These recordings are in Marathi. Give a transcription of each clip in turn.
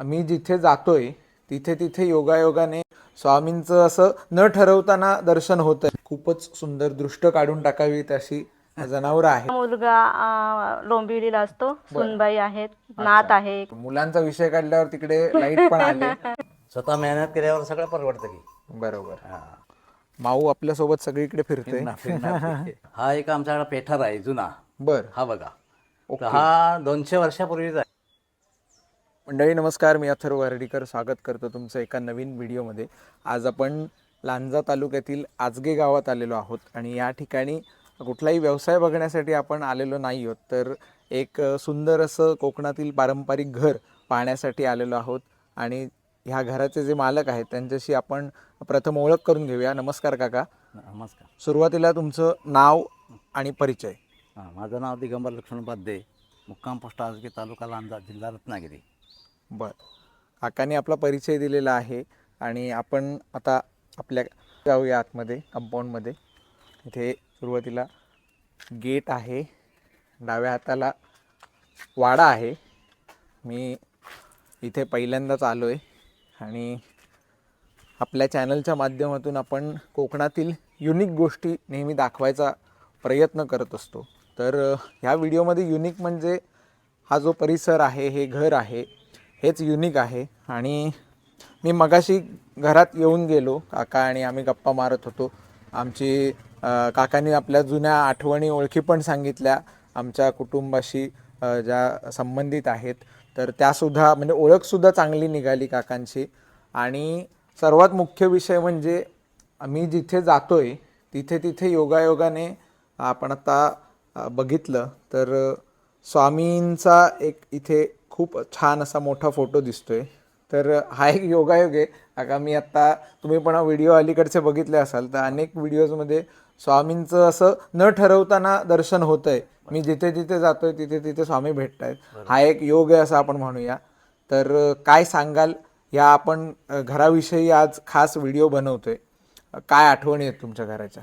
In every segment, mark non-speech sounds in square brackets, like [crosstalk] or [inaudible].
मी जिथे जातोय तिथे तिथे योगायोगाने स्वामींचं असं न ठरवताना दर्शन होतंय. खूपच सुंदर दृष्ट काढून टाकावीत अशी जनावरं आहेत. मुलगा अं, डोंबिवलीला असतो. सुनबाई आहेत. नात आहे. मुलांचा विषय काढल्यावर तिकडे लाइट [laughs] पण आले. स्वतः मेहनत केल्यावर सगळं परवडतं की. बरोबर. हा. माऊ आपल्यासोबत सगळीकडे फिरते. हा एक आमच्याकडे पेठार आहे जुना. बर. हा बघा. तर हा दोनशे वर्षापूर्वीचा आहे. मंडळी नमस्कार. मी अथर्व वर्डीकर स्वागत करतो तुमचं एका नवीन व्हिडिओमध्ये. आज आपण लांजा तालुक्यातील आजगे गावात आलेलो आहोत आणि या ठिकाणी कुठलाही व्यवसाय बघण्यासाठी आपण आलेलो नाही आहोत. तर एक सुंदर असं कोकणातील पारंपरिक घर पाहण्यासाठी आलेलो आहोत आणि ह्या घराचे जे मालक आहेत त्यांच्याशी आपण प्रथम ओळख करून घेऊया. नमस्कार काका. नमस्कार. सुरुवातीला तुमचं नाव आणि परिचय. हा, माझं नाव दिगंबर लक्ष्मण पाध्ये मुक्काम पोस्ट आजगे तालुका लांजा जिल्हा रत्नागिरी. बर. काकाने आपला परिचय दिलेला आहे आणि आपण आता आपल्या जाऊया आतमध्ये कंपाऊंडमध्ये इथे सुरुवातीला गेट आहे. डाव्या हाताला वाडा आहे. मी इथे पहिल्यांदाच आलो आहे आणि आपल्या चॅनलच्या माध्यमातून आपण कोकणातील युनिक गोष्टी नेहमी दाखवायचा प्रयत्न करत असतो. तर ह्या व्हिडिओमध्ये युनिक म्हणजे हा जो परिसर आहे हे घर आहे हेच युनिक आहे. आणि मी मगाशी घरात येऊन गेलो काका आणि आम्ही गप्पा मारत होतो. आमची काकांनी आपल्या जुन्या आठवणी ओळखी पण सांगितल्या. आमच्या कुटुंबाशी ज्या संबंधित आहेत. तर त्यासुद्धा म्हणजे ओळखसुद्धा चांगली निघाली काकांची. आणि सर्वात मुख्य विषय म्हणजे मी जिथे जातो आहे तिथे तिथे योगायोगाने आपण आता बघितलं तर स्वामींचा एक इथे खूप छान असा मोठा फोटो दिसतोय. तर अ, हा एक योगायोग आहे. आता मी आत्ता तुम्ही पण व्हिडिओ अलीकडचे बघितले असाल तर अनेक व्हिडिओजमध्ये स्वामींचं असं न ठरवताना दर्शन होतंय. मी जिथे जिथे जातोय तिथे तिथे स्वामी भेटत आहेत हा एक योग आहे असं आपण म्हणूया. तर काय सांगाल? या आपण घराविषयी आज खास व्हिडिओ बनवतोय. काय आठवणी आहेत तुमच्या घराच्या?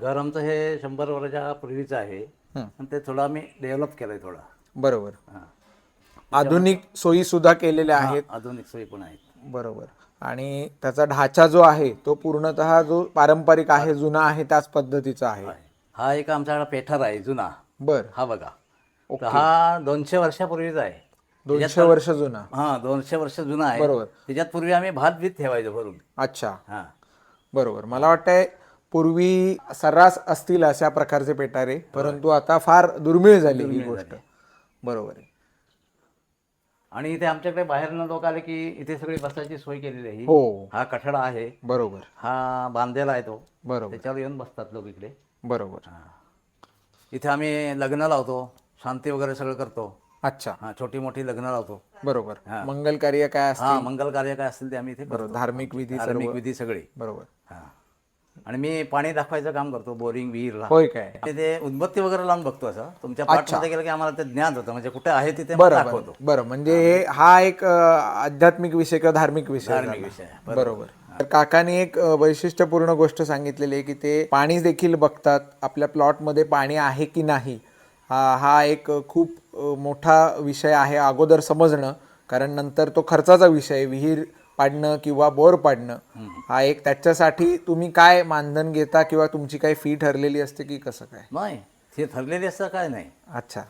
घर आमचं हे शंभर वर्षाच्या पूर्वीचं आहे आणि ते थोडं आम्ही डेव्हलप केलं आहे थोडं. बरोबर. हां. आधुनिक सोयी सुद्धा केलेल्या आहेत. आधुनिक सोयी पण आहेत. बरोबर. आणि त्याचा ढाचा जो आहे तो पूर्णतः जो पारंपरिक आहे जुना आहे त्याच पद्धतीचा आहे. हा एक आमच्याकडे पेठार आहे जुना. बर. हा बघा. तर हा दोनशे वर्षापूर्वीचा आहे. दोनशे वर्ष जुना. हा दोनशे वर्ष जुना आहे. बरोबर. त्याच्यात पूर्वी आम्ही भात बीत ठेवायचो भरून. अच्छा. हा. बरोबर. मला वाटतंय पूर्वी सर्रास असतील अशा प्रकारचे पेटारे परंतु आता फार दुर्मिळ झाली ही गोष्ट. बरोबर आहे. आणि इथे आमच्याकडे बाहेरनं लोक आले की इथे सगळी बसायची सोय केलेली आहे हो. हा. कठडा आहे. बरोबर. हा बांधलेला आहे तो. बरोबर. त्याच्यावर येऊन बसतात लोक इकडे. बरोबर. इथे आम्ही लग्न लावतो. शांती वगैरे सगळं करतो. अच्छा. हा छोटी मोठी लग्न लावतो. बरोबर. मंगल कार्य काय असतं हा मंगल कार्य काय असतील ते आम्ही इथे करतो. बरोबर धार्मिक विधी सर्व. धार्मिक विधी सगळे. बरोबर. हा. आणि मी पाणी दाखवायचं काम करतो बोरिंग विहीरला. होय काय? ते- ते उदबत्ती वगैरे लावून बघतो असं. तुमच्या पाठमध्ये गेलं की आम्हाला ते ज्ञान होतं. म्हणजे कुठे आहे तिथे दाखवतो. बरं म्हणजे हे. हा एक अ, आध्यात्मिक विषय किंवा धार्मिक विषय धार्मिक झाला. विषय आहे. बरोबर. तर काकाने एक अ, वैशिष्ट्यपूर्ण गोष्ट सांगितलेली आहे की ते पाणी देखील बघतात आपल्या प्लॉटमध्ये पाणी आहे की नाही. हा हा एक अ, खूप अ, मोठा विषय आहे अगोदर समजणं. कारण नंतर तो खर्चाचा विषय विहीर पाडणं किंवा बोर पाडणं हा एक त्याच्यासाठी तुम्ही काय मानधन घेता किंवा तुमची काही फी ठरलेली असते की कसं काय? नाही ते ठरलेली असतं काय नाही. अच्छा.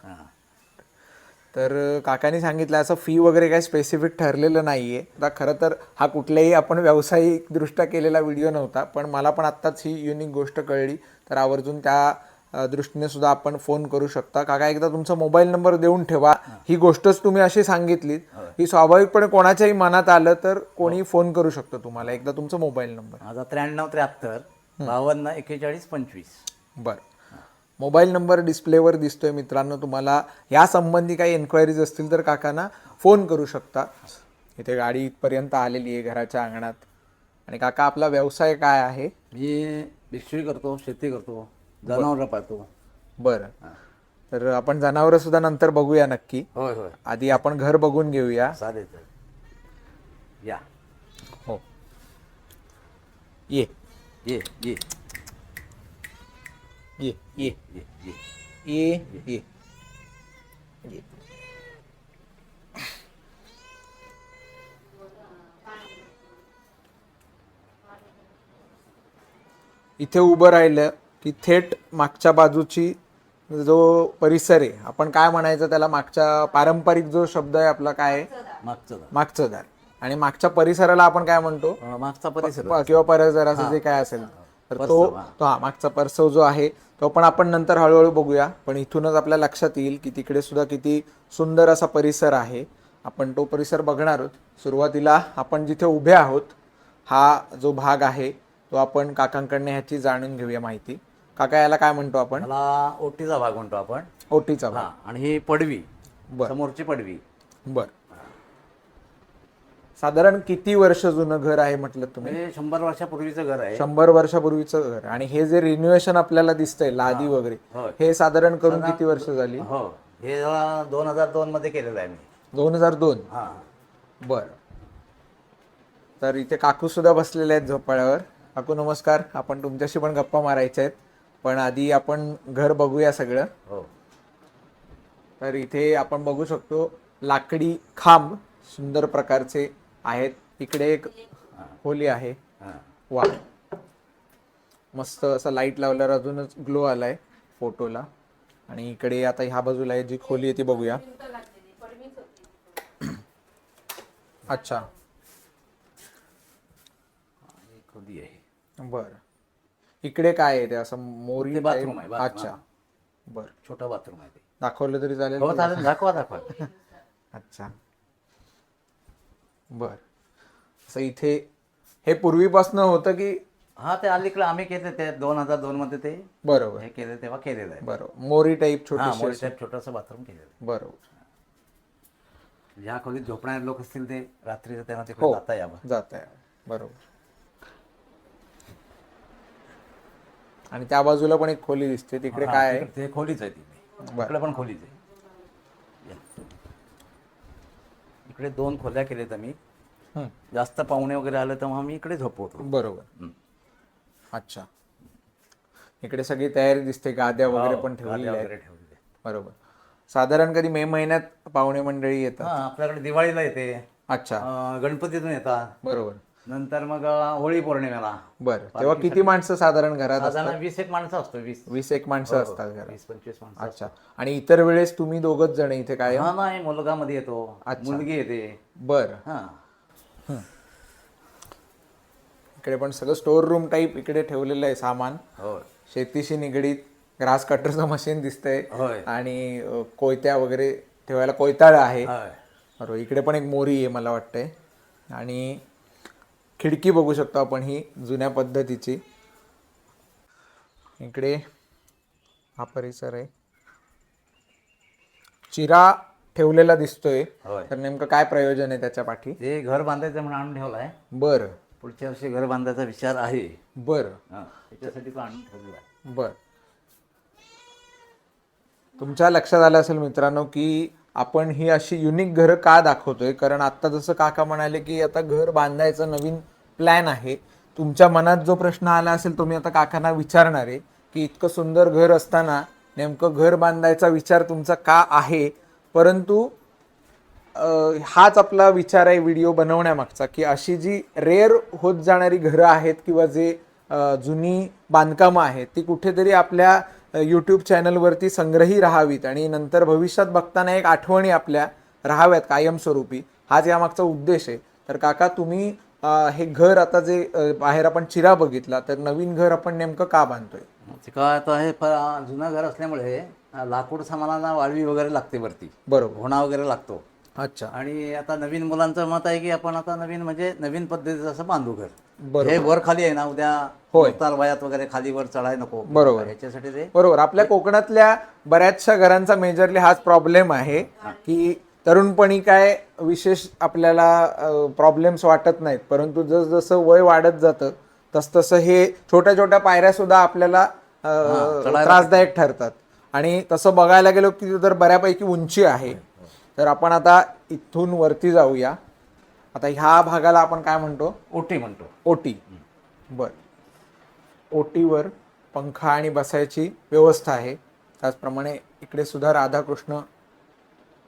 तर काकांनी सांगितलं असं फी वगैरे काही स्पेसिफिक ठरलेलं नाही आहे आता खरं तर हा कुठल्याही आपण व्यावसायिकदृष्ट्या केलेला व्हिडिओ नव्हता पण मला पण आत्ताच ही युनिक गोष्ट कळली. तर आवर्जून त्या दृष्टीने सुद्धा आपण फोन करू शकता. काका एकदा तुमचा मोबाईल नंबर देऊन ठेवा. ही गोष्टच तुम्ही अशी सांगितलीत. ही. स्वाभाविकपणे कोणाच्याही मनात आलं तर कोणी फोन करू शकतो तुम्हाला. एकदा तुमचा मोबाईल नंबर माझा त्र्याण्णव त्र्याहत्तर बावन्न एकेचाळीस पंचवीस. बरं. मोबाईल नंबर डिस्प्लेवर दिसतोय मित्रांनो तुम्हाला. या संबंधी काही एन्क्वायरीज असतील तर काकांना फोन करू शकता. इथे गाडी इथपर्यंत आलेली आहे घराच्या अंगणात. आणि काका आपला व्यवसाय काय आहे? मी भिक्षुई करतो शेती करतो. जनावर पाहतो बरं. तर आपण जनावरं सुद्धा नंतर बघूया नक्की. होय होय. आधी आपण घर बघून घेऊया. चालेल या. हो. ये ये. ये ये. ये ये. ये. ये. इथे उभं राहिलं. की थेट मागच्या बाजूची जो परिसर आहे आपण काय म्हणायचं त्याला? मागच्या पारंपरिक जो शब्द आहे आपला काय आहे? मागचं दार. मागचं दार. आणि मागच्या परिसराला आपण काय म्हणतो? अं, मागचा परिसर. प- किंवा परिसराचं जे काय असेल तर तो तो हा मागचा परसव जो आहे तो पण आपण नंतर हळूहळू बघूया. पण इथूनच आपल्या लक्षात येईल की तिकडे सुद्धा किती सुंदर असा परिसर आहे. आपण तो परिसर बघणार आहोत. सुरुवातीला आपण जिथे उभे आहोत हा जो भाग आहे तो आपण काकांकडनं ह्याची जाणून घेऊया माहिती. काका याला काय म्हणतो आपण? ओटीचा भाग म्हणतो आपण. ओटीचा भाग. हा आणि ही पडवी बर. समोरची पडवी. बर. साधारण किती वर्ष जुनं घर आहे म्हटलं तुम्ही? हे शंभर वर्षापूर्वीचं घर आहे. शंभर वर्षापूर्वीचं घर आणि हे जे रिन्युएशन आपल्याला दिसतंय लादी वगैरे होय. हे साधारण करून किती वर्ष झाली? हो हे दोन हजार दोन मध्ये केलेलं आहे मी. दोन हजार दोन? हा. बर. तर इथे काकू सुद्धा बसलेले आहेत झोपाळ्यावर. काकू नमस्कार. आपण तुमच्याशी पण गप्पा मारायच्या आहेत. पण आधी आपण घर बघूया सगळं. हो. तर इथे आपण बघू शकतो लाकडी खांब सुंदर प्रकारचे आहेत. इकडे एक खोली आहे. हा. वा. मस्त असा लाइट लावल्यावर अजूनच ग्लो आलाय फोटोला आणि इकडे आता ह्या बाजूला आहे जी खोली आहे ती बघूया. अच्छा. खोली आहे. बर. इकडे काय आहे ते? असं मोरी ते type? आहे, bathroom, अच्छा. बर. छोटा बाथरूम आहे ते. दाखवलं तरी चालेल हो चालेल. दाखवा दाखवा. [laughs] अच्छा. बर. असं इथे हे पूर्वीपासून होतं की? हा ते अलीकडे आम्ही केले ते दोन हजार दोन मध्ये ते. बरोबर. हे केले तेव्हा केलेलं आहे. बरोबर. मोरी टाईप हा छोटी मोठी साहेब छोटंसं बाथरूम केलेलं आहे. बरोबर. ज्या खोलीत झोपणारे लोक असतील ते रात्रीचं त्यांना तिकडे हो. जाता यावं. जात आहे बरोबर. आणि त्या बाजूला पण एक खोली दिसते. तिकडे काय आहे? तिकडे ते खोलीच आहे ती बरं. इकडे पण खोलीच आहे. या. इकडे दोन खोल्या केल्यात आम्ही. हं, जास्त पाहुणे वगैरे आले तेव्हा आम्ही इकडे झोपवतो. बरोबर. हं. अच्छा. इकडे सगळी तयारी दिसते गाद्या वगैरे पण हो, ठेवलेल्या गाद्या आहेत. वगैरे ठेवलेल्या. बरोबर. साधारण कधी मे महिन्यात पाहुणे मंडळी येतात? हा आपल्याकडे दिवाळीला येते. अच्छा. अं, गणपतीतून येतात. बरोबर. नंतर मग होळी पौर्णिमेला. बरं. तेव्हा किती माणसं साधारण घरात असतात? साधारण वीस एक माणसं असतो वीस. वीस एक माणसं असतात घरात. वीस पंचवीस माणसं अच्छा. आणि इतर वेळेस तुम्ही दोघच जण इथे काय हा नाही मुलगा मध्ये येतो. मुलगी येते. बर. हा. इकडे पण सगळं स्टोर रूम टाईप इकडे ठेवलेलं आहे सामान. होय शेतीशी निगडीत ग्रास कटरचं मशीन दिसतंय. होय. आणि अ, कोयत्या वगैरे ठेवायला कोयताळ आहे. होय. बरोबर. इकडे पण एक मोरी आहे मला वाटतंय. आणि खिडकी बघू शकतो आपण ही जुन्या पद्धतीची. इकडे हा परिसर आहे. चिरा ठेवलेला दिसतोय. होय. तर नेमकं काय प्रयोजन आहे त्याच्या पाठी? ते घर बांधायचं म्हणून आणून ठेवलाय. बर. पुढच्या वर्षी घर बांधायचा विचार आहे. बर. हा, त्याच्यासाठी तो आणून ठेवलेला आहे. बर. तुमच्या लक्षात आलं असेल मित्रांनो की आपण ही अशी युनिक घरं का दाखवतोय? कारण आत्ता जसं काका म्हणाले की आता घर बांधायचं नवीन प्लॅन आहे. तुमच्या मनात जो प्रश्न आला असेल तो मी आता काकांना विचारणार आहे की इतकं सुंदर घर असताना नेमकं घर बांधायचा विचार तुमचा का आहे? परंतु हाच आपला विचार आहे व्हिडिओ बनवण्यामागचा की अशी जी रेअर होत जाणारी घरं आहेत किंवा जे जुनी बांधकामं आहेत ती कुठेतरी आपल्या यूट्यूब चॅनलवरती संग्रही राहावीत आणि नंतर भविष्यात बघताना एक आठवणी आपल्या राहाव्यात कायमस्वरूपी. हाच यामागचा उद्देश आहे. तर काका तुम्ही हे घर आता जे बाहेर आपण चिरा बघितला तर नवीन घर आपण नेमकं का बांधतोय? काय आता हे जुनं घर असल्यामुळे लाकूड सामानाला वाळवी वगैरे लागते वरती. बरोबर. घोणा वगैरे लागतो. अच्छा आणि आता नवीन मुलांचं मत आहे की आपण आता नवीन म्हणजे नवीन पद्धतीचं असं बांधू घर. हे वर खाली आहे ना उद्या होय. वयात वगैरे खाली वर चढाय नको. बरोबर. ह्याच्यासाठी ते बरोबर. आपल्या कोकणातल्या बऱ्याचशा घरांचा मेजरली हाच प्रॉब्लेम आहे की तरुणपणी काय विशेष आपल्याला प्रॉब्लेम्स वाटत नाहीत. परंतु जसजसं वय वाढत जातं तसतसं हे छोट्या छोट्या पायऱ्या सुद्धा आपल्याला त्रासदायक ठरतात. आणि तसं बघायला गेलो की तर बऱ्यापैकी उंची आहे. तर आपण आता इथून वरती जाऊया. आता ह्या भागाला आपण काय म्हणतो? ओटी म्हणतो. ओटी. बर. ओटीवर पंखा आणि बसायची व्यवस्था आहे. त्याचप्रमाणे इकडे सुद्धा राधाकृष्ण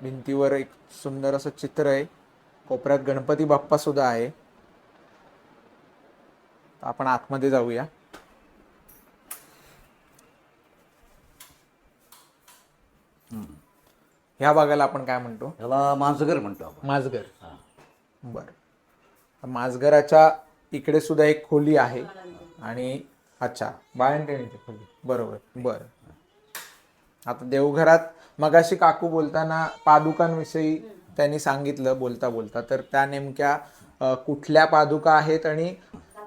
भिंतीवर एक सुंदर असं चित्र आहे. कोपऱ्यात गणपती बाप्पा सुद्धा आहे. आपण आतमध्ये जाऊया. ह्या भागाला आपण काय म्हणतो? ह्याला मांसगर म्हणतो आपण. माझघर हा. बरं. माझघराच्या इकडे सुद्धा एक खोली आहे आणि अच्छा बाळंटेणीची खोली. बरोबर बरं. आता देवघरात मगाशी काकू बोलताना पादुकांविषयी त्यांनी सांगितलं बोलता बोलता तर त्या नेमक्या अ, कुठल्या पादुका आहेत आणि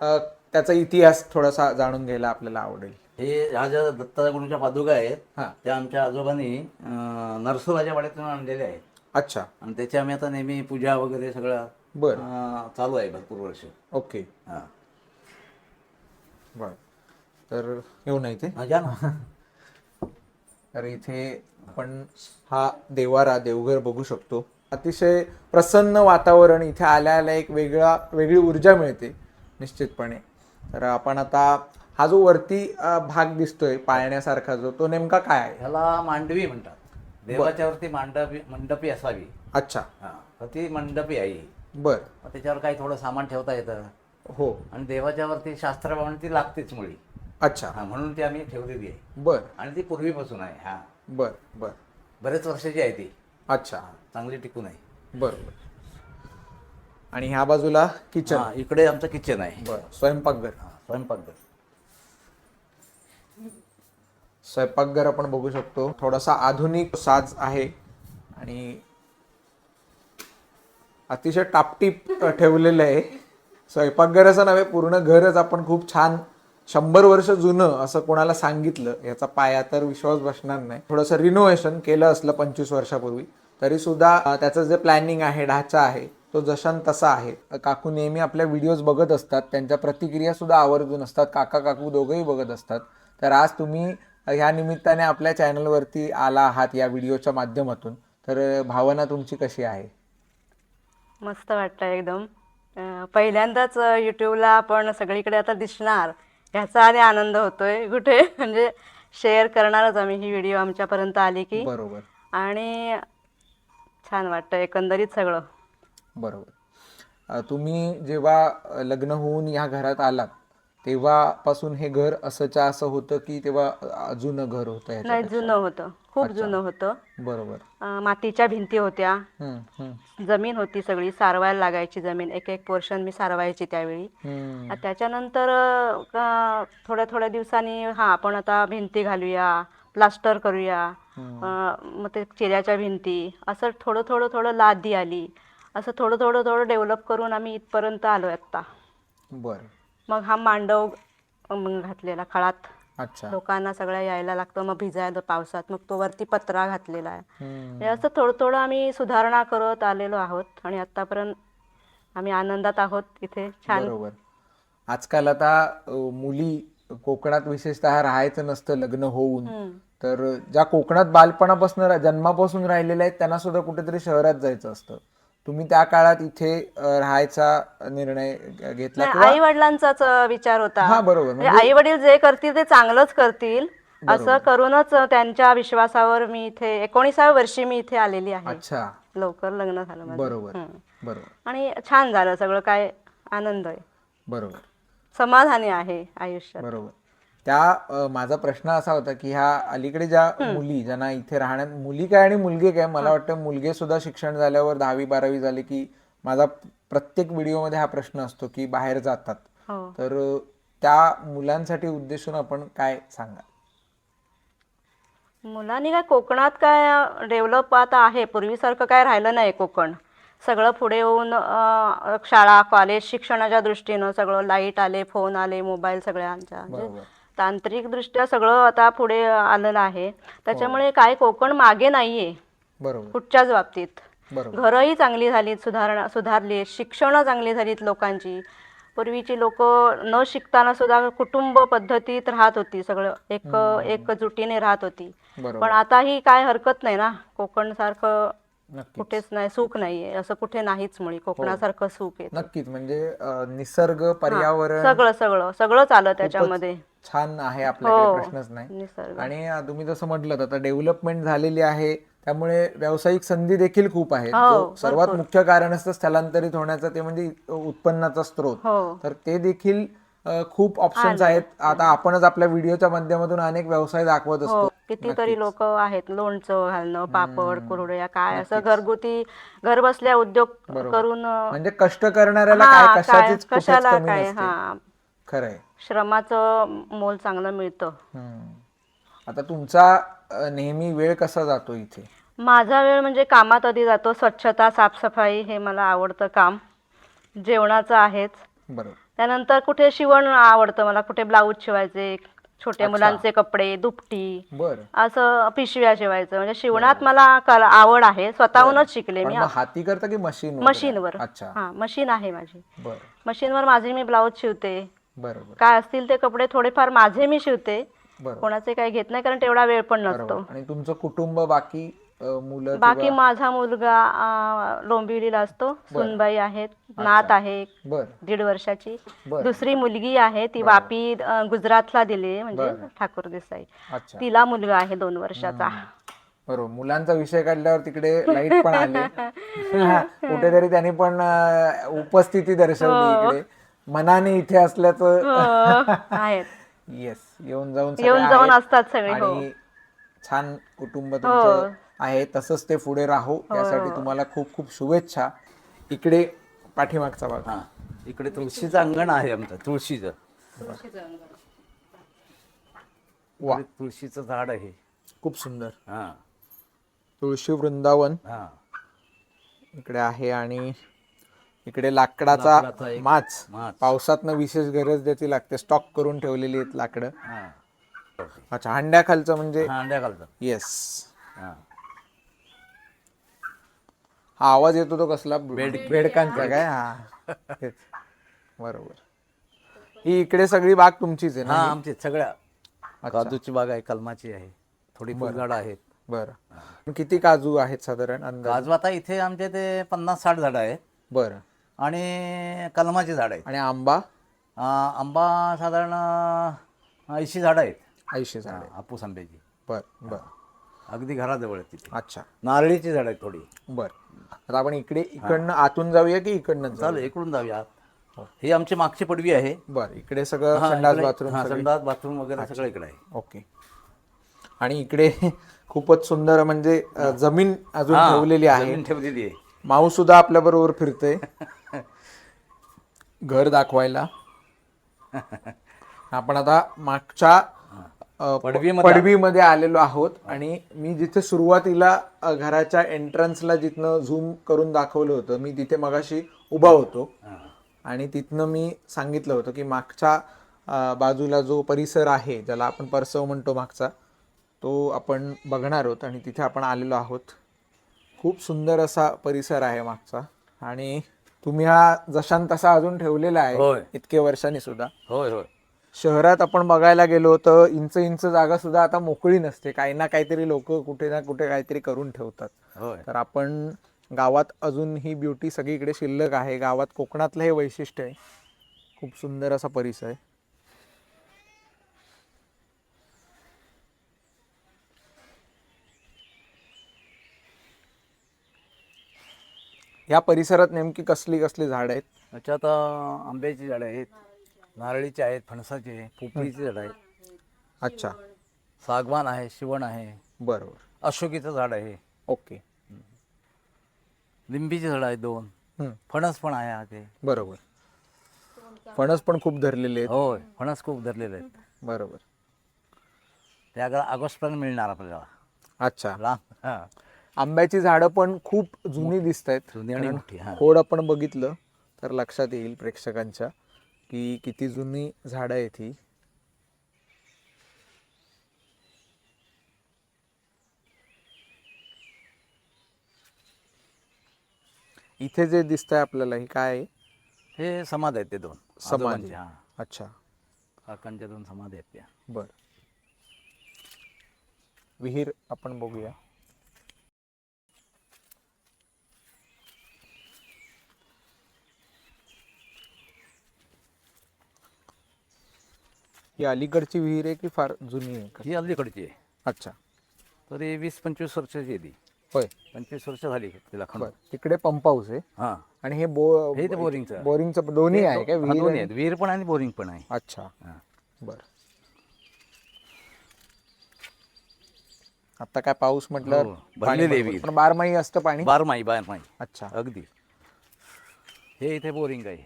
अ, त्याचा इतिहास थोडासा जाणून घ्यायला आपल्याला आवडेल. हे ह्या ज्या दत्तागुरूच्या पादुका आहेत हां. त्या आमच्या आजोबांनी अं, नरसोबाच्या वाड्यातून आणलेल्या आहेत. अच्छा. आणि त्याची आम्ही आता नेहमी पूजा वगैरे सगळं बरं. अं, चालू आहे भरपूर वर्ष. ओके. हा. बरं. तर येऊ नाही ते हा, या ना. [laughs] तर इथे आपण हा देवारा देवघर बघू शकतो. अतिशय प्रसन्न वातावरण इथे आल्या आल्या एक वेगळा वेगळी ऊर्जा मिळते निश्चितपणे. तर आपण आता हा जो वरती अ, भाग दिसतोय पाळण्यासारखा जो तो नेमका काय आहे? ह्याला मांडवी म्हणतात. देवाच्या वरती मांडवी मंडपी असावी. अच्छा. हा तर ती मंडपी आहे. बर. मग त्याच्यावर काही थोडं सामान ठेवता येतं. हो. आणि देवाच्या वरती शास्त्राप्रमाणे ती लागतेच मुळी. अच्छा. हा म्हणून ती आम्ही ठेवलेली आहे. बर. आणि ती पूर्वीपासून आहे हा. बर बर. बरेच वर्षाची आहे ती. अच्छा. चांगली टिकून आहे. बर बर. आणि ह्या बाजूला किचन हा इकडे आमचं किचन आहे. बर स्वयंपाकघर. हा, स्वयंपाकघर. स्वयंपाकघर आपण बघू शकतो. थोडासा आधुनिक साज आहे. आणि अतिशय टापटीप ठेवलेलं आहे. स्वयंपाकघराचं नव्हे पूर्ण घरच आपण खूप छान शंभर वर्ष जुनं असं कोणाला सांगितलं याचा पाया तर विश्वास बसणार नाही. थोडंसं रिनोव्हेशन केलं असलं पंचवीस वर्षापूर्वी तरी सुद्धा त्याचं जे प्लॅनिंग आहे ढाचा आहे तो जशान तसा आहे. काकू नेहमी आपल्या व्हिडिओज बघत असतात त्यांच्या प्रतिक्रिया सुद्धा आवर्जून असतात काका काकू दोघंही बघत असतात. तर आज तुम्ही ह्या निमित्ताने आपल्या चॅनलवरती आला आहात या व्हिडिओच्या माध्यमातून. तर भावना तुमची कशी आहे? मस्त वाटतं एकदम. पहिल्यांदाच यूट्यूबला आपण सगळीकडे आता दिसणार ह्याचा आणि आनंद होतोय. कुठे? [laughs] म्हणजे शेअर करणारच आम्ही ही व्हिडिओ आमच्यापर्यंत आली की. बरोबर. आणि छान वाटतं एकंदरीत सगळं. बरोबर. तुम्ही जेव्हा लग्न होऊन या घरात आलात तेव्हापासून हे घर असंच्या असं होतं की तेव्हा जुनं घर होतं नाही? जुनं होतं. खूप जुनं होतं. बरोबर. अं, मातीच्या भिंती होत्या. हम्म, हम्म, जमीन होती सगळी सारवायला लागायची जमीन. एक एक पोर्शन मी सारवायची त्यावेळी. हम्म. आ, त्याच्यानंतर अ, का- थोड्या थोड्या दिवसांनी हा आपण आता भिंती घालूया प्लास्टर करूया. अ, मग ते चिऱ्याच्या भिंती असं थोडं थोडं थोडं लादी आली. असं थोडं थोडं थोडं डेव्हलप करून आम्ही इथपर्यंत आलो आत्ता. बरं. मग हा मांडव घातलेला खळात. अच्छा. लोकांना सगळ्या यायला लागतं. मग भिजायला पावसात. मग तो वरती पत्रा घातलेला आहे. हम्म. म्हणजे असं थोडं थोडं आम्ही सुधारणा करत आलेलो आहोत आणि आत्तापर्यंत आम्ही आनंदात आहोत इथे. छान. बरोबर. आजकाल आता अ, मुली कोकणात विशेषतः राहायचं नसतं लग्न होऊन. हम्म. तर ज्या कोकणात बालपणापासून जन्मापासून राहिलेल्या आहेत त्यांना सुद्धा कुठेतरी शहरात जायचं असतं. तुम्ही त्या काळात इथे राहायचा निर्णय घेतला आई वडिलांचाच विचार होता. हा बरोबर. म्हणजे आई वडील जे करतील ते चांगलंच करतील. असं करूनच त्यांच्या विश्वासावर मी इथे एकोणीसाव्या वर्षी मी इथे आलेली आहे. अच्छा. लवकर लग्न झालं बरोबर. बरोबर. आणि छान झालं सगळं. काय आनंद आहे. बरोबर. समाधानी आहे आयुष्यात. बरोबर. त्या माझा प्रश्न असा होता की ह्या अलीकडे ज्या मुली ज्यांना इथे राहण्यात मुली काय आणि मुलगे काय? मला वाटतं मुलगे सुद्धा शिक्षण झाल्यावर दहावी बारावी झाले की माझा प्रत्येक व्हिडिओमध्ये हा प्रश्न असतो की बाहेर जातात. हो. तर त्या मुलांसाठी उद्देशून आपण काय सांगा मुलांनी काय कोकणात काय डेव्हलप आता आहे? पूर्वीसारखं काय राहिलं नाही कोकण. सगळं पुढे येऊन शाळा कॉलेज शिक्षणाच्या दृष्टीनं सगळं लाइट आले फोन आले मोबाईल सगळ्यांच्या. म्हणजे तांत्रिकदृष्ट्या सगळं आता पुढे आलेलं आहे. त्याच्यामुळे काय कोकण मागे नाहीये. बरोबर. कुठच्याच बाबतीत. घरंही चांगली झालीत सुधारणा सुधारली शिक्षणं चांगली झालीत लोकांची. पूर्वीची लोक न शिकताना सुद्धा कुटुंब पद्धतीत राहत होती सगळं. एक एकजुटीने राहत होती. पण आता ही काय हरकत नाही ना. कोकण सारखं कुठेच नाही सुख नाहीये. असं कुठे नाहीच मुळी. कोकणासारखं सुख आहे नक्कीच. म्हणजे अ, निसर्ग पर्यावरण सगळं सगळं. सगळंच आलं त्याच्यामध्ये. छान आहे. आपल्याकडे हो. प्रश्नच नाही. निसर्ग. आणि अ, तुम्ही जसं म्हटलं आता डेव्हलपमेंट झालेली आहे. त्यामुळे व्यावसायिक संधी देखील खूप आहेत. हो, जो सर्वात मुख्य कारण असतं स्थलांतरित होण्याचं ते म्हणजे उत्पन्नाचा स्रोत. हो. तर ते देखील अ, खूप ऑप्शन्स आहेत. आता आपणच आपल्या व्हिडिओच्या माध्यमातून अनेक व्यवसाय दाखवत असतो. हो कितीतरी लोक आहेत लोणचं घालणं पापड कुरड्या काय असं घरगुती घर बसल्या उद्योग करून म्हणजे कष्ट करणाऱ्याला कशाला काय. हा. खरंय. श्रमाचं मोल चांगलं मिळतं. आता तुमचा नेहमी वेळ कसा जातो इथे? माझा वेळ म्हणजे कामात आधी जातो. स्वच्छता साफसफाई हे मला आवडतं काम. जेवणाचं आहेच. बरोबर. त्यानंतर कुठे शिवण आवडतं मला. कुठे ब्लाऊज शिवायचे छोट्या मुलांचे कपडे दुपटी बरं. असं पिशव्या शिवायचं. म्हणजे शिवणात मला कला आवड आहे स्वतःहूनच शिकले मी. हाती करता की मशीन मशीनवर. अच्छा. हा मशीन आहे माझी. बरं. मशीनवर माझे मी ब्लाऊज शिवते. बरोबर. काय असतील ते कपडे थोडेफार माझे मी शिवते. बरोबर. कोणाचे काही घेत नाही कारण तेवढा वेळ पण नसतो. बरोबर आणि तुमचं कुटुंब बाकी मुलं बाकी माझा मुलगा अं, डोंबिवलीला असतो. सुनबाई आहेत. नात आहे बर. दीड वर्षाची. बरं. दुसरी मुलगी आहे. ती वापी अं, गुजरातला दिली म्हणजे ठाकूर देसाई. अच्छा. तिला मुलगा आहे दोन वर्षाचा. बरोबर. मुलांचा विषय काढल्यावर तिकडे लाइट पण आले. [laughs] [laughs] कुठेतरी त्यांनी पण अ, उपस्थिती दर्शवली इकडे. मनाने इथे असल्याचं. हो, आहेत. [laughs] येस येऊन जाऊन सगळे येऊन जाऊन आहेत. असतात सगळे हो. आणि छान कुटुंब तुमचं. आहे. तसंच ते पुढे राहो. यासाठी तुम्हाला खूप खूप शुभेच्छा. इकडे पाठीमागचा भाग. हा. इकडे तुळशीचं अंगण आहे आमचं. तुळशीचं. वा. इकडे तुळशीचं झाड आहे. खूप सुंदर. हा. तुळशी वृंदावन. हा. इकडे आहे आणि इकडे लाकडाचा लाकडाचा एक माच. माच. पावसातनं विशेष गरज त्याची लागते. स्टॉक करून ठेवलेली आहेत लाकडं. हा. अच्छा हंड्याखालचं म्हणजे? हा अंड्या घालतात येस हा. हा आवाज येतो तो कसला? बेडकांचा काय? हा. [laughs] तेच. बरोबर. ही इकडे सगळी बाग तुमचीच आहे हा ना आमची सगळ्या. काजूची बाग आहे कलमाची आहे. थोडी फुलझाडं आहेत. बरं. किती काजू आहेत साधारण अंदाज? काजू आता इथे आमचे ते पन्नास साठ झाडं आहेत. बरं. आणि कलमाची झाडं आहेत. आणि आंबा? आ, आंबा साधारण ऐंशी झाडं आहेत. ऐंशी झाडे हापूस आंब्याची. बर बर. अगदी घराजवळ आहेत तिथे. अच्छा. नारळीची झाडं आहेत थोडी. बर. आता आपण इकडे इकडनं आतून जाऊया की इकडनं जाऊ चालेल इकडून जाऊया. ही आमची मागची पडवी आहे. बर इकडे सगळं हा, संडास इकडे- बाथरूम हा, संडास बाथरूम वगैरे सगळं इकडे आहे. ओके. आणि इकडे [laughs] खूपच सुंदर म्हणजे अ, जमीन अजून हा, ठेवलेली आहे. जमीन ठेवलेली आहे. माऊ सुद्धा आपल्या बरोबर फिरते [laughs] घर दाखवायला. आपण आता मागच्या पडवीमध्ये- पडवीमध्ये आलेलो आहोत आणि मी जिथे सुरुवातीला घराच्या एंट्रन्सला जिथनं झूम करून दाखवलं होतं मी तिथे मगाशी उभा होतो. आणि तिथनं मी सांगितलं होतं की मागच्या बाजूला जो परिसर आहे ज्याला आपण परसव म्हणतो मागचा तो आपण बघणार आहोत आणि तिथे आपण आलेलो आहोत खूप सुंदर असा परिसर आहे मागचा आणि तुम्ही हा जशान तसा अजून ठेवलेला आहे. इतके वर्षांनी सुद्धा होय होय शहरात आपण बघायला गेलो तर इंच इंच जागा सुद्धा आता मोकळी नसते. काही ना काहीतरी लोक कुठे ना कुठे काहीतरी करून ठेवतात. होय. तर आपण गावात अजून ही ब्युटी सगळीकडे शिल्लक आहे. गावात कोकणातलं हे वैशिष्ट्य आहे. खूप सुंदर असा परिसर आहे. या परिसरात नेमकी कसली कसली झाड आहेत? त्याच्यात अं, आंब्याची झाडं आहेत. नारळीची आहेत फणसाची आहे पोपळीची झाडं आहेत. अच्छा. सागवान आहे शिवण आहे. बरोबर. अशोकीचं झाड आहे. ओके. लिंबीची झाडं आहेत दोन. फणस पण आहे हा ते. बरोबर. फणस पण खूप धरलेले आहेत. होय फणस खूप धरलेले आहेत. बरोबर. त्या ऑगस्टपर्यंत मिळणार आपल्याला. अच्छा. लांब हा. आंब्याची झाडं पण खूप जुनी दिसत आहेत जुनी आणि मोठी हा. खोड आपण बघितलं तर लक्षात येईल प्रेक्षकांच्या. की किती जुनी झाडं आहेत ही? इथे जे दिसतंय आपल्याला हे काय आहे? हे समाध आहेत ते दोन. समाधी. आजोबांचे, हा. अच्छा. काकांच्या दोन समाधी आहेत त्या. बर. विहीर आपण बघूया. ही अलीकडची विहीर आहे की फार जुनी आहे का? ही अलीकडची आहे. अच्छा. तरी वीस पंचवीस वर्षाची आहे ती. होय. पंचवीस वर्ष झाली तिला खंड. बर. तिकडे पंप हाऊस आहे? हा. आणि हे बो हे ते बोरिंगचं बोरिंगचं दोन्ही आहे हा, विहीर दोन्ही आहेत. विहीर पण आणि बोरिंग पण आहे. अच्छा. हा. बर. आता काय पाऊस म्हटलं हो, भरलेली आहे विहीर. पण बारमाही असतं पाणी? बारमाही बारमाही. अच्छा. अगदी. हे इथे बोरिंग आहे.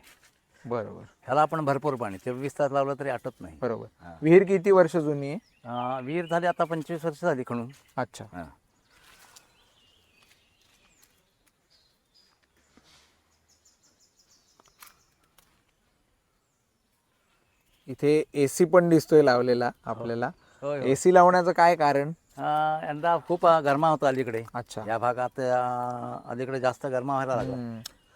बरोबर. ह्याला आपण भरपूर पाणी चोवीस तास लावलं तरी आटत नाही. बरोबर. हा. विहीर किती वर्ष जुनी आहे? अं, विहीर झाली आता पंचवीस वर्ष झाली खणून. अच्छा. हां. इथे एसी पण दिसतोय लावलेला आपल्याला. होय, होय. एसी लावण्याचं काय कारण? अं, यंदा खूप अं, गरमा होता अलीकडे. अच्छा. या भागात अं, अलीकडे जास्त गरमा व्हायला लागला.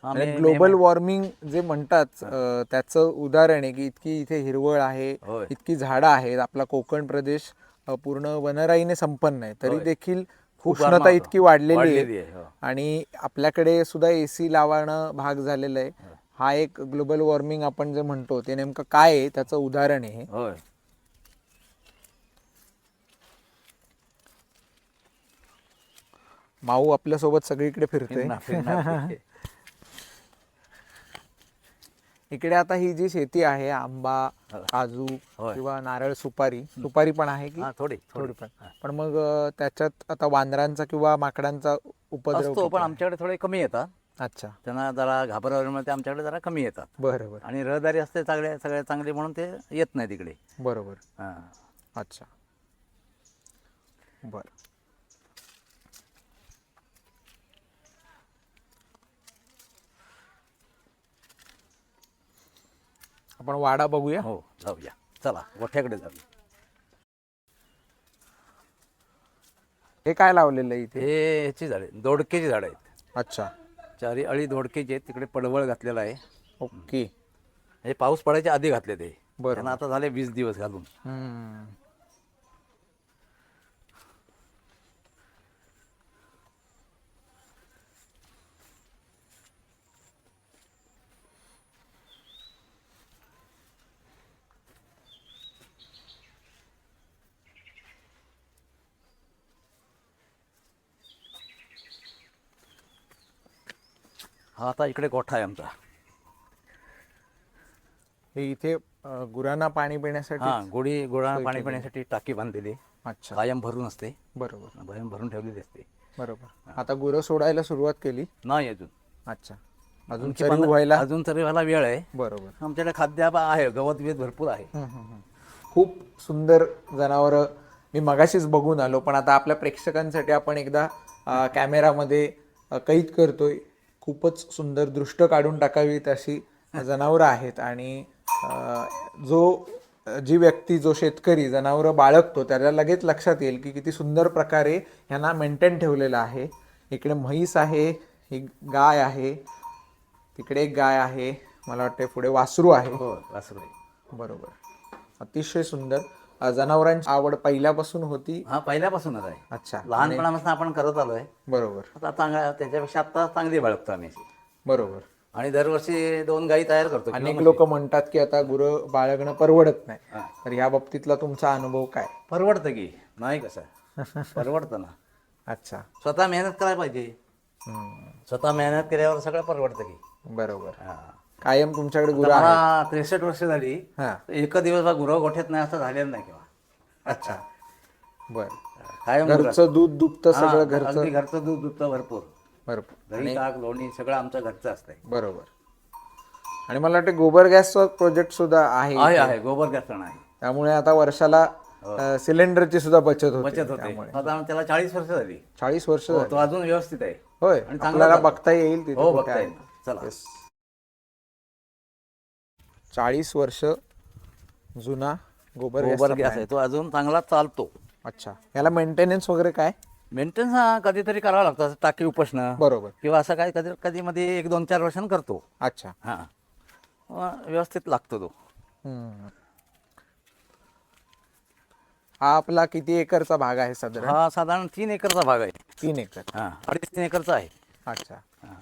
ग्लोबल वॉर्मिंग जे म्हणतात त्याचं उदाहरण आहे की इतकी इथे हिरवळ आहे. इतकी झाडं आहेत आपला कोकण प्रदेश पूर्ण वनराईने संपन्न आहे तरी. देखील उष्णता. इतकी वाढलेली आहे हो. आणि आपल्याकडे सुद्धा एसी लावणं भाग झालेलं आहे हा एक ग्लोबल वॉर्मिंग आपण जे म्हणतो ते नेमकं काय आहे त्याचं उदाहरण आहे माऊ आपल्यासोबत सगळीकडे फिरतोय [laughs] इकडे आता ही जी शेती आहे आंबा काजू होय. किंवा नारळ सुपारी सुपारी पण आहे की? हा थोडी थोडी. थोडी पण. पण मग अं, त्याच्यात आता वांदरांचा किंवा माकडांचा उपद्रव असतो किती पण आहे? आमच्याकडे थोडे कमी येतात. अच्छा. त्यांना जरा घाबरवल्यामुळे ते आमच्याकडे जरा कमी येतात. बरं बरं. आणि रहदारी असते सगळे सगळे चांगले म्हणून ते येत नाही तिकडे बरोबर. हां. अच्छा. बरं. आपण वाडा बघूया. हो जाऊया. चला गोठ्याकडे जाऊया. हे काय लावलेलं आहे इथे? हे ह्याची झाडे दोडकेची झाडं आहेत. अच्छा. चारी अळी दोडकेची आहेत तिकडे पडवळ घातलेला आहे. ओके. हे पाऊस पडायच्या आधी घातले ते. त्यांना आता झाले वीस दिवस घालून. हम्म. हा आता इकडे गोठा आहे आमचा. हे इथे अं, गुरांना पाणी पिण्यासाठी हा गोडी गोळा पाणी पिण्यासाठी टाकी बांधलेली आहे. अच्छा. कायम भरून असते. बरोबर. कायम भरून ठेवलेली असते. बरोबर. आता गुरं सोडायला सुरुवात केली? नाही अजून. अच्छा. अजून चरी पंधरा- व्हायला? अजून तरी व्हायला वेळ आहे. बरोबर. आमच्याकडे खाद्य आहे गवत बिवत भरपूर आहे. हम्म, हम्म, हम्म. खूप सुंदर जनावरं मी मगाशीच बघून आलो पण आता आपल्या प्रेक्षकांसाठी आपण एकदा अं, कॅमेरामध्ये अं, कैद करतोय. खूपच सुंदर दृष्ट काढून टाकावीत अशी जनावरं आहेत. आणि जो जी व्यक्ती जो शेतकरी जनावरं बाळगतो त्याला लगेच लक्षात येईल की किती सुंदर प्रकारे ह्यांना मेंटेन ठेवलेलं आहे. इकडे म्हैस आहे ही गाय आहे तिकडे एक गाय आहे मला वाटते पुढे वासरू आहे. हो वासरू आहे. बरोबर. अतिशय सुंदर. जनावरांची आवड पहिल्यापासून होती? हा पहिल्यापासूनच आहे. अच्छा. लहानपणापासून आपण करत आलोय बरोबर. आता चांगला त्याच्यापेक्षा आता चांगली बाळगतो आम्ही. बरोबर. आणि दरवर्षी दोन गाई तयार करतो. अनेक लोक म्हणतात की आता गुरं बाळगणं परवडत नाही. तर या बाबतीतला तुमचा अनुभव काय? परवडतं की? नाही कसं? परवडतं ना. [laughs] अच्छा. स्वतः मेहनत करायला पाहिजे. स्वतः मेहनत केल्यावर सगळं परवडतं की? बरोबर. हा. कायम तुमच्याकडे गुरं मला त्रेसष्ट वर्ष झाली. हा. एक दिवस गुरव गोठ्यात नाही असं झालेलं नाही किंवा अच्छा. बर. कायम गुरं. घरचं दूध दुभतं हा, सगळं घरचं? अगदी घरचं दूध दुधतं भरपूर. बरोबर दही ताक लोणी सगळं आमचं घरचं असतंय. बरोबर. आणि मला वाटतं गोबर गॅसचा प्रोजेक्ट सुद्धा आहे आहे आहे. गोबर गॅस पण आहे. त्यामुळे आता वर्षाला अ, सिलेंडरची सुद्धा बचत होते बचत होते. आता त्याला चाळीस वर्ष झाली. चाळीस वर्ष हो, झाली. तो अजून व्यवस्थित आहे. होय. आणि चांगला आपल्याला. बघता येईल तिथे हो कुठे बघता आहे. येईल. चला. Yes. चाळीस वर्ष जुना गोबर गोबर गॅस आहे. तो अजून चांगला चालतो. अच्छा. याला मेंटेनन्स वगैरे काय? मेंटेनन्स हा कधीतरी करावा लागतो. असं टाकी उपसणं. बरोबर. किंवा असं काय कधी कधी मध्ये एक दोन चार वर्षांनी करतो. अच्छा. हां. व्यवस्थित लागतो तो. हम्म. हा आपला किती एकरचा भाग आहे साधारण? हा साधारण तीन एकरचा भाग आहे. तीन एकर. हां अडीच तीन एकरचा आहे. अच्छा. हां.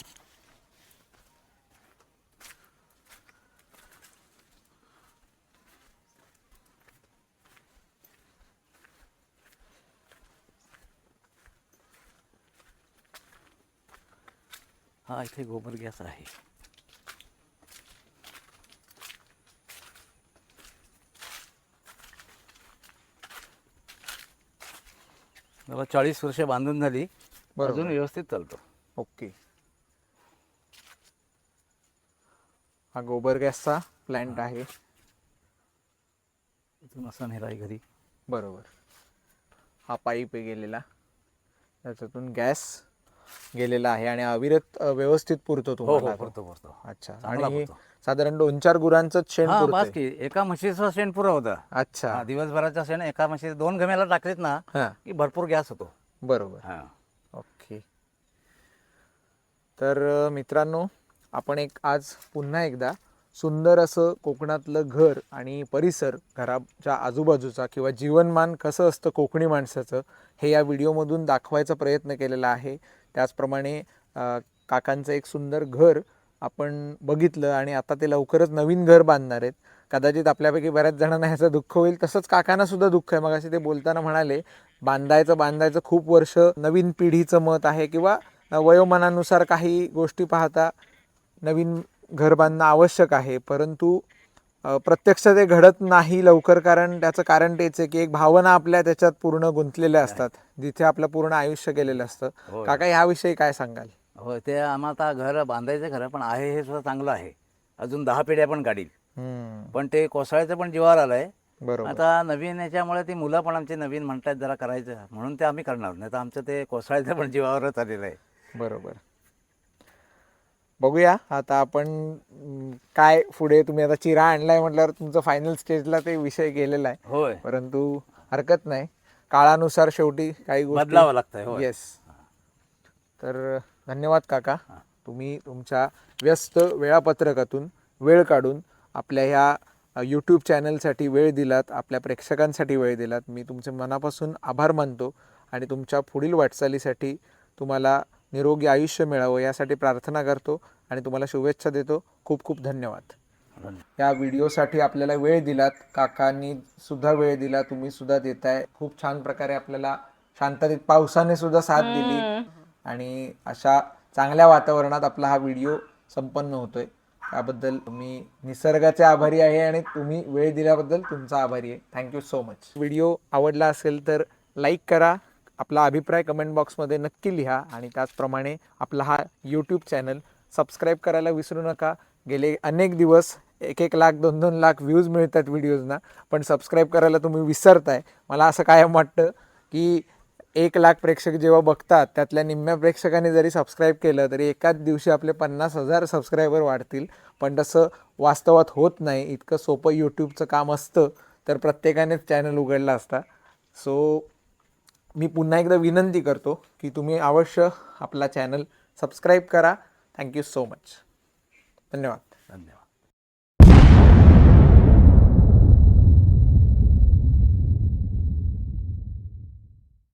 हा इथे गोबर गॅस आहे. जवळ चाळीस वर्ष बांधून झाली. अजून व्यवस्थित चालतो. ओके. हा गोबर गॅसचा प्लॅन्ट आहे. इथून असा नेला आहे घरी. बरोबर. हा पाईप आहे गेलेला. त्याच्यातून गॅस गेलेला आहे आणि अविरत अ, व्यवस्थित पुरतो हो तुम्हाला हो तो. पुरतो पुरतो. अच्छा. चांगला आणि पुरतो. साधारण दोन चार गुरांचं शेण हा की एका म्हशीचा शेण पुरा होता. अच्छा. हा, दिवसभराचा शेण एका म्हशी दोन गम्याला टाकलेत ना हा. की भरपूर गॅस होतो. बरोबर. हा. ओके. तर अ, मित्रांनो आपण एक आज पुन्हा एकदा सुंदर असं कोकणातलं घर आणि परिसर घराच्या आजूबाजूचा किंवा जीवनमान कसं असतं कोकणी माणसाचं हे या व्हिडिओमधून दाखवायचा प्रयत्न केलेला आहे. त्याचप्रमाणे काकांचं एक सुंदर घर आपण बघितलं आणि आता ते लवकरच नवीन घर बांधणार आहेत. कदाचित आपल्यापैकी बऱ्याच जणांना ह्याचं दुःख होईल. तसंच काकांनासुद्धा दुःख आहे. मग असे ते बोलताना म्हणाले बांधायचं बांधायचं खूप वर्ष नवीन पिढीचं मत आहे किंवा वयोमानानुसार काही गोष्टी पाहता नवीन घर बांधणं आवश्यक आहे. परंतु प्रत्यक्ष ते घडत नाही लवकर कारण त्याचं कारण तेच आहे की एक भावना आपल्या त्याच्यात पूर्ण गुंतलेल्या असतात जिथे आपलं पूर्ण आयुष्य गेलेलं असतं. काका ह्याविषयी काय सांगाल? हो ते आम्हाला आता घर बांधायचं खरं पण आहे हे सुद्धा चांगलं आहे. अजून दहा पिढ्या पण काढील. पण ते कोसळायचं पण जीवावर आलंय. बरोबर. आता नवीन याच्यामुळे ती मुलं पण आमची नवीन म्हणतात जरा करायचं म्हणून ते आम्ही करणार. नाही तर आमचं ते कोसळायचं पण जीवावरच आलेलं आहे. बरोबर. बघूया. आता आपण काय पुढे तुम्ही आता चिरा आणलाय म्हटल्यावर तुमचं फायनल स्टेजला ते विषय गेलेला आहे. होय. परंतु हरकत नाही. काळानुसार शेवटी काही गोष्टी बदलावं लागतंय होय. येस तर धन्यवाद काका. तुम्ही तुमच्या व्यस्त वेळापत्रकातून वेळ काढून आपल्या ह्या यूट्यूब चॅनलसाठी वेळ दिलात आपल्या प्रेक्षकांसाठी वेळ दिलात. मी तुमचे मनापासून आभार मानतो आणि तुमच्या पुढील वाटचालीसाठी तुम्हाला निरोगी आयुष्य मिळावं यासाठी प्रार्थना करतो आणि तुम्हाला शुभेच्छा देतो. खूप खूप धन्यवाद. या व्हिडिओसाठी आपल्याला वेळ दिलात. काकांनी सुद्धा वेळ दिला. तुम्ही सुद्धा देताय. खूप छान प्रकारे आपल्याला शांततेत पावसाने सुद्धा साथ दिली. आणि अशा चांगल्या वातावरणात आपला हा व्हिडिओ संपन्न होतोय. त्याबद्दल मी निसर्गाचे आभारी आहे आणि तुम्ही वेळ दिल्याबद्दल तुमचा आभारी आहे. थँक्यू सो मच व्हिडिओ आवडला असेल तर लाईक करा. आपला अभिप्राय कमेंट बॉक्समध्ये नक्की लिहा आणि त्याचप्रमाणे आपला हा यूट्यूब चॅनल सबस्क्राईब करायला विसरू नका. गेले अनेक दिवस एक एक लाख दोन दोन लाख व्ह्यूज मिळतात व्हिडिओजना पण सबस्क्राईब करायला तुम्ही विसरताय. मला असं कायम वाटतं की एक लाख प्रेक्षक जेव्हा बघतात त्यातल्या निम्म्या प्रेक्षकांनी जरी सबस्क्राईब केलं तरी एकाच दिवशी आपले पन्नास हजार सबस्क्रायबर वाढतील. पण तसं वास्तवात होत नाही. इतकं सोपं यूट्यूबचं काम असतं तर प्रत्येकानेच चॅनल उघडला असता. सो मी पुन्हा एकदा विनंती करतो की तुम्ही अवश्य आपला चॅनल सबस्क्राईब करा. थँक्यू सो मच धन्यवाद धन्यवाद.